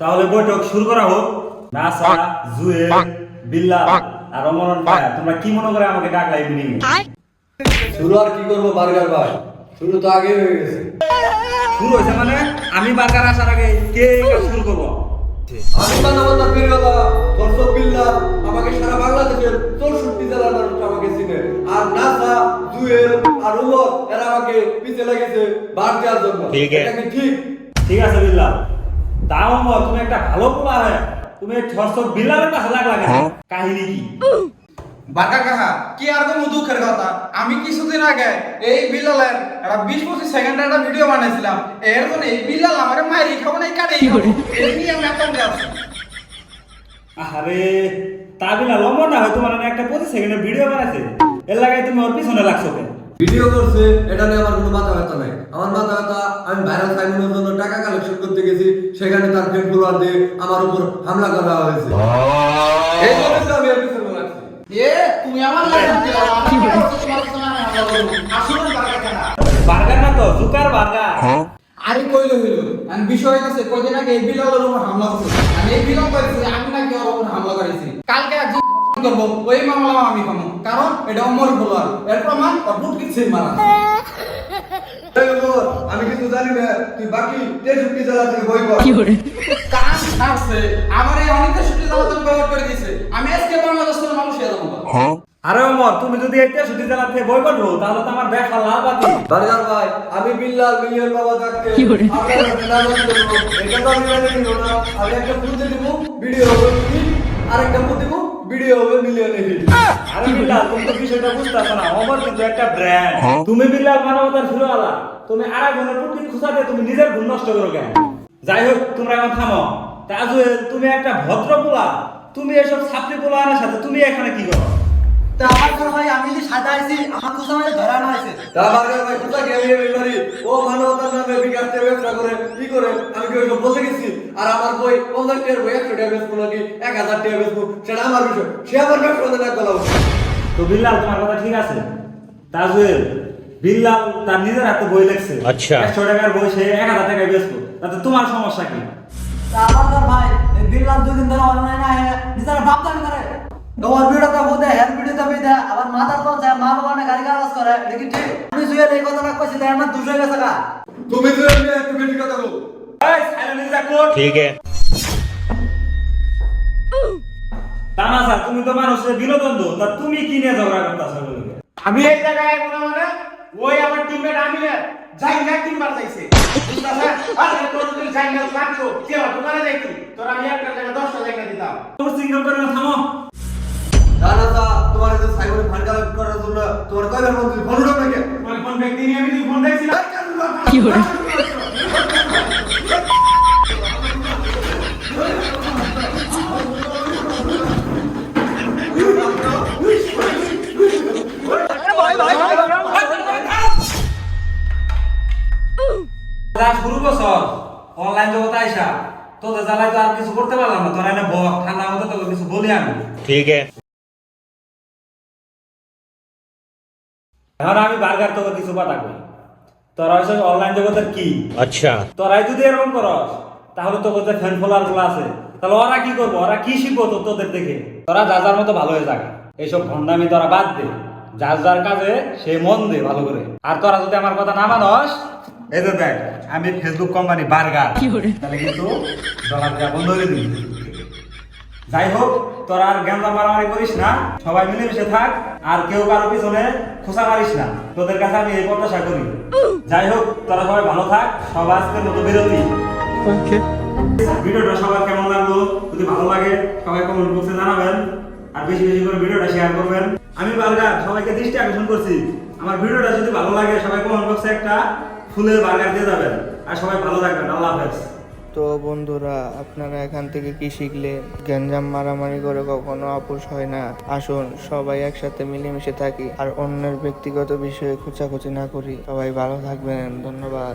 তাহলে বৈঠক শুরু করা হোক। নাসা, জুয়েল বিল্লাল আর অমরন ভাই, তোমরা কি মনে করে আমাকে ডাকলা ইভিনিং শুরু আর কি করব, বার্গার ভাই? শুরু তো আগে হয়ে গেছে। শুরু হয়েছে মানে আমি বারকার আসার আগে কে কাজ শুরু করব? আমি মানবতার প্রিয়তা দর্শক বিল্লাল আমাকে সারা বাংলাদেশের চৌষট্টি জেলার মানুষ আমাকে চিনে। আর নাসা জুয়েল আর উমর এরা আমাকে পিছে লেগেছে বার দেওয়ার জন্য। ঠিক আছে। ঠিক? ঠিক আছে বিল্লাল তাও অমর তুমি একটা ভালো পোলা তুমি ছশো বিল্লালের কাছে লাগলা। কেন কাহিনী কি? কাকা কি আর কোনো দুঃখের কথা? আমি কিছুদিন আগে এই বিল্লালের একটা বিশ পঁচিশ সেকেন্ডের একটা ভিডিও বানাইছিলাম এর জন্য এই বিল্লাল আমার মায়ের খাব না কাটে এই নিয়ে আমি এত আরে তা বিল্লাল অমর না হয়তো মানে একটা পঁচিশ সেকেন্ডের ভিডিও বানাইছে। এর লাগাই তুমি ওর পিছনে লাগছো কেন? ভিডিও করছে এটা নিয়ে আমার কোনো মাথা ব্যথা নাই। আমার মাথা ব্যথা আমি ভাইরাল সাইমনের জন্য টাকা কালেকশন করতে গেছি সেখানে তার ফ্রেন্ড ফলোয়ার দিয়ে আমার উপর হামলা করা হয়েছে। এই জন্য আমি এর পিছনে লাগছি এ তুমি আমার বার্গার না তো জুকার বার্গার। আরে কইলো হইল আমি বিষয় আছে কয়দিন আগে এই বিলালের উপর হামলা করছে আমি এই বিলাল করেছি আমি নাকি ওর উপর হামলা করেছি। কালকে আজ করব ওই মামলা আমি খামো কারণ এটা অমর বলার এর প্রমাণ বুট কিচ্ছে মারা আমি কিছু জানি না। তুই বাকি তেষট্টি জেলা থেকে বই কর ছাড়ছে আমার এই অনেকটা ছুটি জ্বালাতন ব্যবহার করে দিয়েছে। আমি আজকে বাংলাদেশ থেকে মানুষ হয়ে যাব। আরে অমর তুমি যদি একটা ছুটি বয়কট হো তাহলে তো আমার দেখা লাল বাতি। বারগার ভাই আমি বিল্লাল মিলিয়ন বাবা থাকতে মেলামেন করব এটা তো আমি নিব না আমি একটা বুঝতে দিব ভিডিও হবে আর একটা বুঝতে দিব ভিডিও হবে মিলিয়নে হিট আরে বিল্লাল তুমি তো বিষয়টা বুঝতেছ না অমর কিন্তু একটা ব্র্যান্ড তুমি বিল্লাল মানবতার ফিরে আলা তুমি আর একজনের পুটকিন খুঁচাতে তুমি নিজের ঘুম নষ্ট করো কেন? যাই হোক তোমরা এখন থামো। তাজুয়েল তুমি একটা ভদ্র পোলা। তুমি এসব ছাত্রী পোলা আনার সাথে তুমি এখানে কি করো? তা আমার কোনো ভাই আমি যে সাদা আইছি আমার কোথা মানে ধরা না তা বারগার ভাই কোথা আমি বাড়ি ও মানবতার নামে বিকাশ থেকে ব্যবসা করে কি করে? আমি কি ওইসব বলতে গেছি? আর আমার বই পঞ্চাশ টাকার বই একশো টাকা নাকি এক হাজার টাকা সেটা আমার বিষয়। সে আমার ব্যবসা না তো বিল্লাল তোমার কথা ঠিক আছে। তাজুয়েল বিল্লাল তার নিজের হাতে বই লেখছে। আচ্ছা। একশো টাকার বই সে এক হাজার টাকায় বেচবো তাতে তোমার সমস্যা কি? আমার ভাই বিল্লাল দুই দিন ধরে অনলাইন আহে নিজের বাপ দাবি করে। তোমার ভিডিওতে বুঝে হেয়ার ভিডিওতে বুঝে আবার মাথার পর যায় মা বাবা মানে আমি এই জায়গায় মনে মনে ওই আমার টিমমেট আমি যাই না তিনবার যাইছে। আরে তোর যদি না লাগতো কে আমার দোকানে যাইতি। তোর আমি একটা জায়গা দশটা জায়গা দিতাম। তোর সিঙ্গল করে না থামো। দাদা তোমার যে সাইবরে ফান্ড করার জন্য তোমার কয়বার মন্ত্রী ফোন নাকি? কোন কোন ব্যক্তি নিয়ে আমি ফোন দেখছিলাম। কি যা শুরু বছর অনলাইন জগতে আইসা তো জ্বালায় তো আর কিছু করতে পারলাম না। তোরা এনে বক ঠান্ডা মতো তোকে কিছু বলি আমি। ঠিক আছে। এখন আমি বার্গার তোকে কিছু পাতা কই তোরা ওইসব অনলাইন জগতের কি? আচ্ছা। তোরাই যদি এরকম করস তাহলে তোকে যে ফ্যান ফলোয়ারগুলো আছে তাহলে ওরা কি করব? ওরা কি শিখব তোদের দেখে? তোরা যা যার মতো ভালো হয়ে থাকে এইসব ভন্ডামি তোরা বাদ দে। যার যার কাজে সে মন দে ভালো করে। আর তোরা যদি আমার কথা না মানস এই তো দেখ আমি ফেসবুক কোম্পানি বার্গার তাহলে কিন্তু বন্ধ করে দিবি যাই হোক তোরা আর গেন্দা মারামারি করিস না। সবাই মিলেমিশে থাক আর কেউ কারও পিছনে খোঁচা মারিস না। তোদের কাছে আমি এই প্রত্যাশা করি। যাই হোক তোরা সবাই ভালো থাক। সবাই আজকের মতো বিরতি। ভিডিওটা সবার কেমন লাগল? যদি ভালো লাগে সবাই কমেন্ট বক্সে জানাবেন। আর বেশি বেশি করে ভিডিওটা শেয়ার করবেন। আমি বার্গার, সবাইকে দৃষ্টি আকর্ষণ করছি। আমার ভিডিওটা যদি ভালো লাগে, সবাই কমেন্ট বক্সে একটা ফুলের বার্গার দিয়ে যাবেন। আর সবাই ভালো থাকবেন, আল্লাহ হাফেজ। তো বন্ধুরা, আপনারা এখান থেকে কি শিখলে? গ্যাঞ্জাম মারামারি করে কখনো আপোষ হয় না। আসুন, সবাই একসাথে মিলেমিশে থাকি। আর অন্যের ব্যক্তিগত বিষয়ে খুচাখুচি না করি। সবাই ভালো থাকবেন, ধন্যবাদ।